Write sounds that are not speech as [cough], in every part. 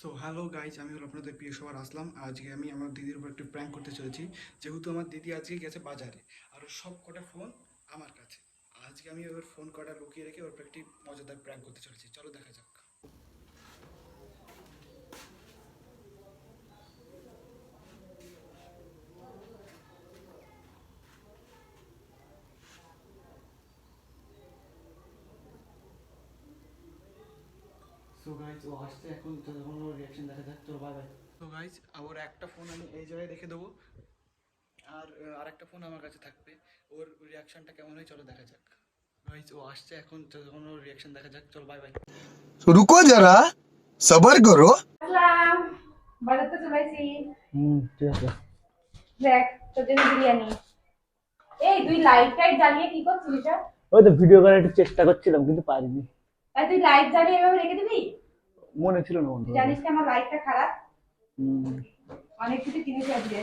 So hello guys আমি হলো আপনাদের প্রিয় সবার আসলাম। আজকে আমি আমার দিদির উপর একটু প্র্যাঙ্ক করতে চলেছি। যেহেতু আমার দিদি আজকে গেছে বাজারে, আর সব কটা ফোন আমার কাছে। আজকে আমি ওর ফোন কটা লুকিয়ে রেখে ওর একটি মজাদার প্র্যাঙ্ক করতে চলেছি। চলো দেখা যাক। তো গাইজ একটা ফোন আমি এই জায়গায় রেখে দেবো। আর আর একটা ফোন আমার কাছে থাকবে। ওর রিয়াকশনটা কেমন হয় চলো দেখা যাক। গাইজ ও আসছে এখন তো ওর রিয়াকশন দেখা যাক চলো বাই বাই রুকো যারা সবার করো। বিরিয়ানি। এই তুই জ্বালিয়ে কি করছিস হ্যাঁ? তো ভিডিও করার চেষ্টা করছিলাম কিন্তু পারিনি। তুই লাইট জ্বালিয়ে এভাবে রেখে দিবি? মনে ছিল না বন্ধু। জানিস কি আমার লাইটটা খারাপ? অনেক কিছু কিনেছি আজকে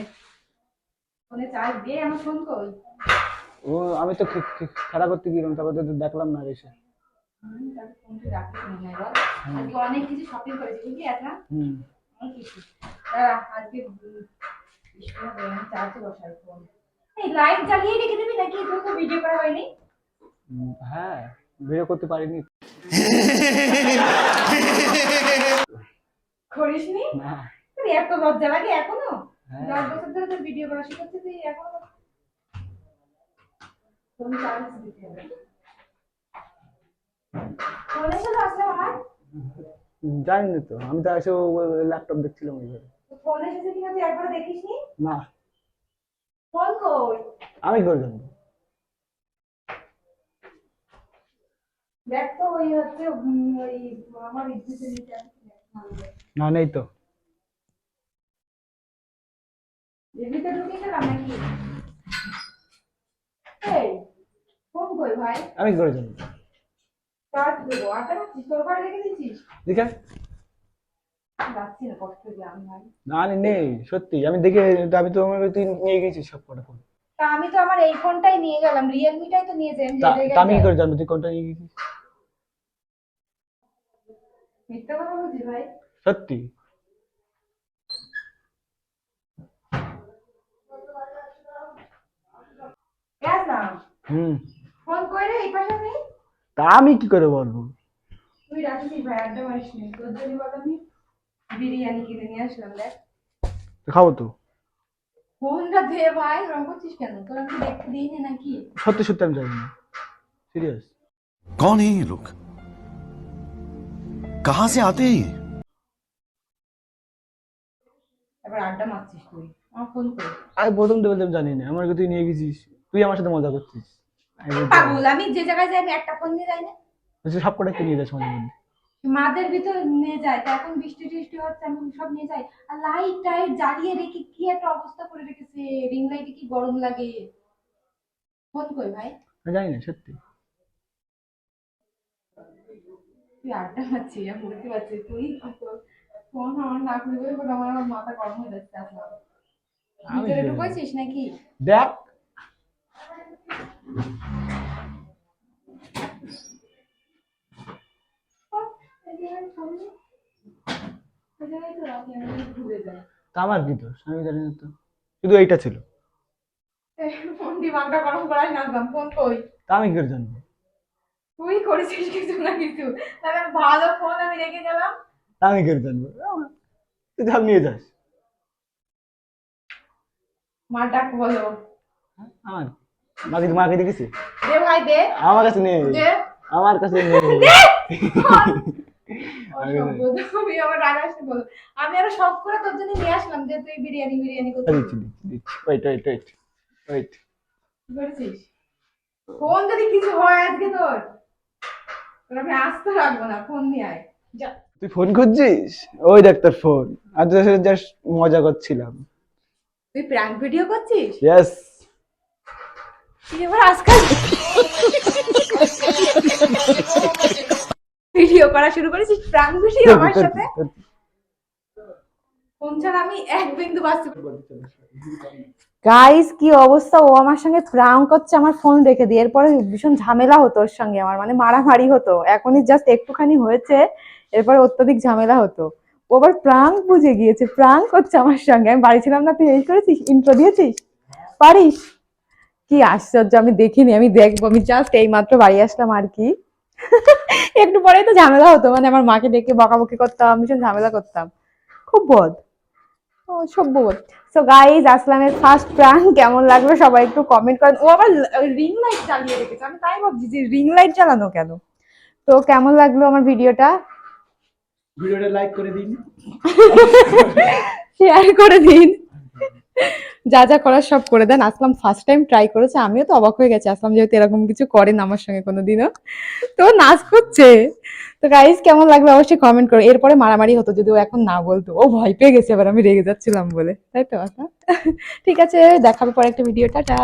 ফোনে চার্জ দিয়ে আমার ফোন কই ও আমি তো খে- খে- খেলা করতে গেলাম তারপর তো দেখলাম না এসে অনেক কিছু শপিং করেছি বুঝলি এখন অনেক কিছু। আজকে চার্জে বসাই ফোন এই লাইট জ্বালিয়ে রেখে দিবি নাকি? তোর তো ভিডিও করা হয়নি। হ্যাঁ ভিডিও করতে পারিনি। [laughs] করিসনি? না। তোর এত লজ্জা লাগে এখনও? হ্যাঁ। দশ বছর ধরে তোর ভিডিও করা শিখাচ্ছে তুই এখনও? দিতে হবে। চলে আমার জানি না তো আমি তো ল্যাপটপ দেখছিলাম ওইভাবে। ফোন এসেছে কিনা তুই একবার দেখিস না। ফোন কই? আমি করে জানব দেখ তো ওই হচ্ছে ওই আমার দেখ, ভালো করে। না নেই তো। আমি করে না আমি ভাই। নেই সত্যি। আমি দেখে আমি তো আমার তুই নিয়ে গেছিস সব কটা ফোন। তা আমি তো আমার এই ফোনটাই নিয়ে গেলাম রিয়েলমিটাই তো নিয়ে যাই আমি কি করে জানব তুই কোনটা নিয়ে গেছিস? মিথ্যা কথা বলছি ভাই। সত্যি গ্যাস না হুম ফোন কই রে এই পাশে নেই তা আমি কি করে বলবো তুই রাখিস ভাই আড্ডা মারিস নি তোর জন্য বল আমি বিরিয়ানি কিনে নিয়ে আসলাম দেখ তো খাবো তো ফোনটা দে ভাই রং করছিস কেন তোর আমি দেখতে দিই না নাকি সত্যি সত্যি আমি জানি না সিরিয়াস कौन है ये लोग कहां से आते हैं এবার আড্ডা মারছিস তুই আমার ফোন আমি প্রথম জানি না আমার তুই নিয়ে গেছিস তুই আমার সাথে মজা করছিস। পাগল আমি যে জায়গায় যাই আমি একটা ফোন নিয়ে যাই না। বলছি, সব কটা নিয়ে যাস মাঝে মধ্যে মাদের ভিতর নিয়ে যায় তা এখন বৃষ্টি টিষ্টি হচ্ছে আমি সব নিয়ে যাই। আর লাইট টাইট জ্বালিয়ে রেখে কি একটা অবস্থা করে রেখেছে রিং লাইটে কি গরম লাগে? ফোন কই ভাই। জানি না সত্যি। তুই আড্ডা মারছিস বুঝতে পারছি তুই ফোন আমার না খুলবে আমার মাথা গরম হয়ে যাচ্ছে আসলাম আমি ভিতরে জানি। নাকি? দেখ। আমার কি দোষ? আমি না তো। শুধু এইটা ছিল। এই ফোন দিমাগটা গরম করাই না ফোন কই? আমি কি করে জানব? তুই করেছিস কিছু না কিছু? তাহলে ভালো ফোন আমি রেখে গেলাম। আমি কি করে জানব তুই সব নিয়ে যাস। মার ডাক বলো। আমার? মাকে মাকে দেখেছি? দে ভাই দে। আমার কাছে নেই। দে। আমার কাছে নেই। [laughs] অসভ্য, তুমি আমার রাগ আসতে বলো। আমি আরও শখ করে তোর জন্য নিয়ে আসলাম যে তুই বিরিয়ানি বিরিয়ানি করতে দিচ্ছি দিচ্ছি দিচ্ছি। ওয়েট ওয়েট ওয়েট ওয়েট করেছিস? ফোন যদি কিছু হয় আজকে তোর। তোর আমি আসতে রাখব না ফোন নিয়ে আয়। যা। তুই ফোন খুঁজছিস? ওই দেখ তোর ফোন আর তোর সাথে জাস্ট মজা করছিলাম। তুই প্র্যাঙ্ক ভিডিও করছিস? ইয়েস তুই এবার আজকাল [laughs] ভিডিও করা শুরু করেছিস? প্র্যাঙ্ক ভিডিও আমার সাথে? গাইস কি অবস্থা? ও আমার সঙ্গে প্রাং করছে, আমার ফোন রেখে দিয়ে। এরপরে ভীষণ ঝামেলা হতো ওর সঙ্গে আমার মানে মারামারি হতো। এখনই জাস্ট একটুখানি হয়েছে, এরপরে অত্যধিক ঝামেলা হতো। ও আবার প্রাঙ্ক বুঝে গিয়েছে প্রাঙ্ক করছে আমার সঙ্গে। আমি বাড়ি ছিলাম না, তুই এই করেছিস? ইন্ট্রো দিয়েছিস? পারিস? কি আশ্চর্য, আমি দেখিনি, আমি দেখব। আমি জাস্ট এই মাত্র বাড়ি আসলাম আর কি। [laughs] একটু পরেই তো ঝামেলা হতো মানে আমার মাকে ডেকে বকাবকি করতাম, ভীষণ ঝামেলা করতাম। খুব বদ। ও সভ্য বোধ সো গাইজ আসলামের ফার্স্ট প্রাঙ্ক কেমন লাগল? সবাই একটু কমেন্ট করেন। ও আবার রিং লাইট চালিয়ে রেখেছে। আমি তাই ভাবছি যে রিং লাইট চালানো কেন? তো কেমন লাগল আমার ভিডিওটা? ভিডিওটা লাইক করে দিন। [laughs] শেয়ার করে দিন। যা যা করার সব করে দেন। আসলাম ফার্স্ট টাইম ট্রাই করেছে। আমিও তো অবাক হয়ে গেছি। আসলাম যেহেতু এরকম কিছু করেন আমার সঙ্গে কোনোদিনও। তো নাচ করছে গাইজ কেমন লাগবে অবশ্যই কমেন্ট করো। এরপরে মারামারি হতো যদি ও এখন না বলতো। ও ভয় পেয়ে গেছে, এবার আমি রেগে যাচ্ছিলাম বলে। তাই তো [laughs] ঠিক আছে, দেখাবে পরে একটা ভিডিও টাটা।